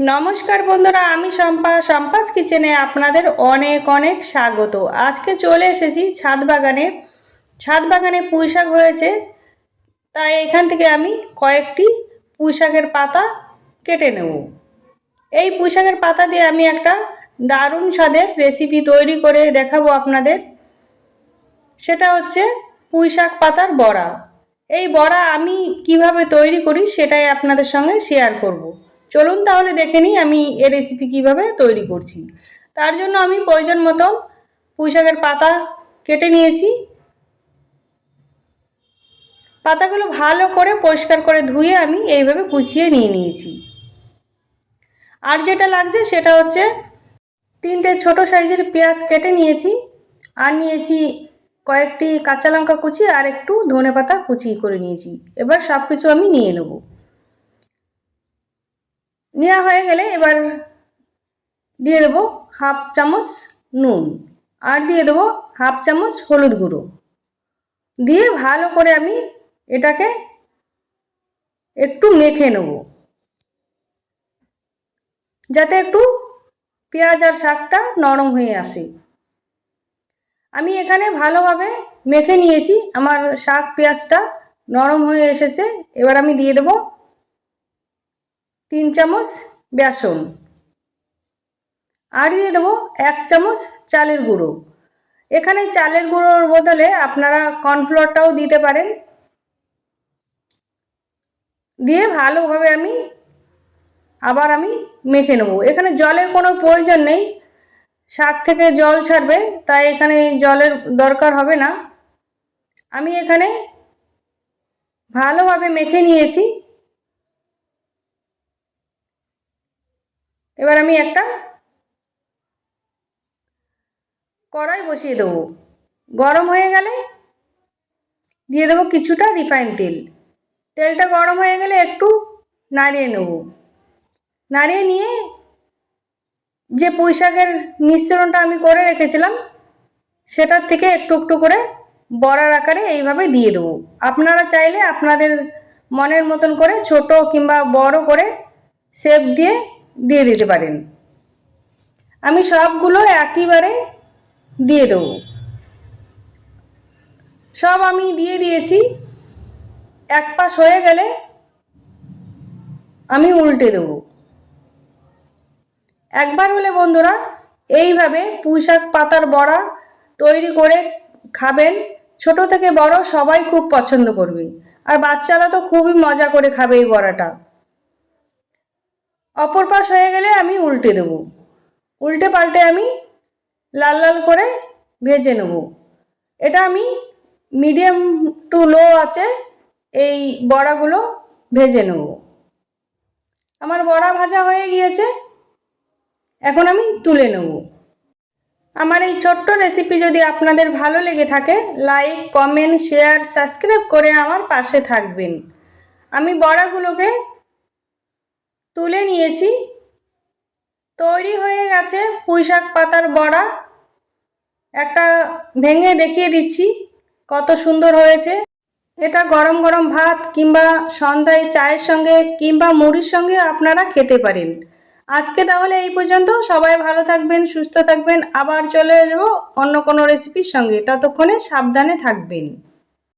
নমস্কার বন্ধুরা, আমি শম্পা। শম্পাস কিচেনে আপনাদের অনেক অনেক স্বাগত। আজকে চলে এসেছি ছাদ বাগানে। ছাদ বাগানে পুঁই শাক হয়েছে, তাই এখান থেকে আমি কয়েকটি পুঁই শাকের পাতা কেটে নেব। এই পুঁই শাকের পাতা দিয়ে আমি একটা দারুণ স্বাদের রেসিপি তৈরি করে দেখাবো আপনাদের। সেটা হচ্ছে পুঁই শাক পাতার বড়া। এই বড়া আমি কীভাবে তৈরি করি সেটাই আপনাদের সঙ্গে শেয়ার করব। চলুন তাহলে দেখে নিই আমি এ রেসিপি কীভাবে তৈরি করছি। তার জন্য আমি প্রয়োজন মতন পুঁই শাকের পাতা কেটে নিয়েছি। পাতাগুলো ভালো করে পরিষ্কার করে ধুয়ে আমি এইভাবে কুচিয়ে নিয়ে নিয়েছি। আর যেটা লাগছে সেটা হচ্ছে তিনটে ছোট সাইজের পেঁয়াজ কেটে নিয়েছি। আর নিয়েছি কয়েকটি কাঁচা লঙ্কা কুচি আর একটু ধনে পাতা কুচি করে নিয়েছি। এবার সব কিছু আমি নিয়ে নেব। নেওয়া হয়ে গেলে এবার দিয়ে দেবো হাফ চামচ নুন। আর দিয়ে দেবো হাফ চামচ হলুদ গুঁড়ো। দিয়ে ভালো করে আমি এটাকে একটু মেখে নেব। যাতে একটু পেঁয়াজ আর শাকটা নরম হয়ে আসে। আমি এখানে ভালোভাবে মেখে নিয়েছি। আমার শাক পেঁয়াজটা নরম হয়ে এসেছে। এবার আমি দিয়ে দেব তিন চামচ বেসন। আর দিয়ে দেবো এক চামচ চালের গুঁড়ো। এখানে চালের গুঁড়োর বদলে আপনারা কর্নফ্লোরটাও দিতে পারেন। দিয়ে ভালোভাবে আমি আবার আমি মেখে নেব। এখানে জলের কোনো প্রয়োজন নেই। শাক থেকে জল ছাড়বে, তাই এখানে জলের দরকার হবে না। আমি এখানে ভালোভাবে মেখে নিয়েছি। এবার আমি একটা কড়াই বসিয়ে দেবো। গরম হয়ে গেলে দিয়ে দেবো কিছুটা রিফাইন তেল। তেলটা গরম হয়ে গেলে একটু নাড়িয়ে নেব। নাড়িয়ে নিয়ে যে পুঁই শাকের মিশ্রণটা আমি করে রেখেছিলাম, সেটার থেকে একটু একটু করে বড়ার আকারে এইভাবে দিয়ে দেবো। আপনারা চাইলে আপনাদের মনের মতন করে ছোট কিংবা বড় করে শেপ দিয়ে দিয়ে দিতে পারেন। আমি সবগুলো একইবারে দিয়ে দেবো। সব আমি দিয়ে দিয়েছি। এক পাশ হয়ে গেলে আমি উল্টে দেবো। একবার হলে বন্ধুরা, এইভাবে পুঁই শাক পাতার বড়া তৈরি করে খাবেন। ছোট থেকে বড় সবাই খুব পছন্দ করবে। আর বাচ্চারা তো খুবই মজা করে খাবে এই বড়াটা। অপর পাশ হয়ে গেলে আমি উল্টে দেবো। উল্টে পাল্টে আমি লাল লাল করে ভেজে নেব। এটা আমি মিডিয়াম টু লো আছে, এই বড়াগুলো ভেজে নেব। আমার বড়া ভাজা হয়ে গিয়েছে, এখন আমি তুলে নেব। আমার এই ছোট্ট রেসিপি যদি আপনাদের ভালো লেগে থাকে লাইক কমেন্ট শেয়ার সাবস্ক্রাইব করে আমার পাশে থাকবেন। আমি বড়াগুলোকে তুলে নিয়েছি। তৈরি হয়ে গেছে পুঁইশাক পাতার বড়া। একটা ভেঙে দেখিয়ে দিচ্ছি কত সুন্দর হয়েছে। এটা গরম গরম ভাত কিংবা সন্ধ্যায় চায়ের সঙ্গে কিংবা মুড়ির সঙ্গে আপনারা খেতে পারেন। আজকে তাহলে এই পর্যন্ত। সবাই ভালো থাকবেন, সুস্থ থাকবেন। আবার চলে আসব অন্য কোনো রেসিপির সঙ্গে। ততক্ষণে সাবধানে থাকবেন।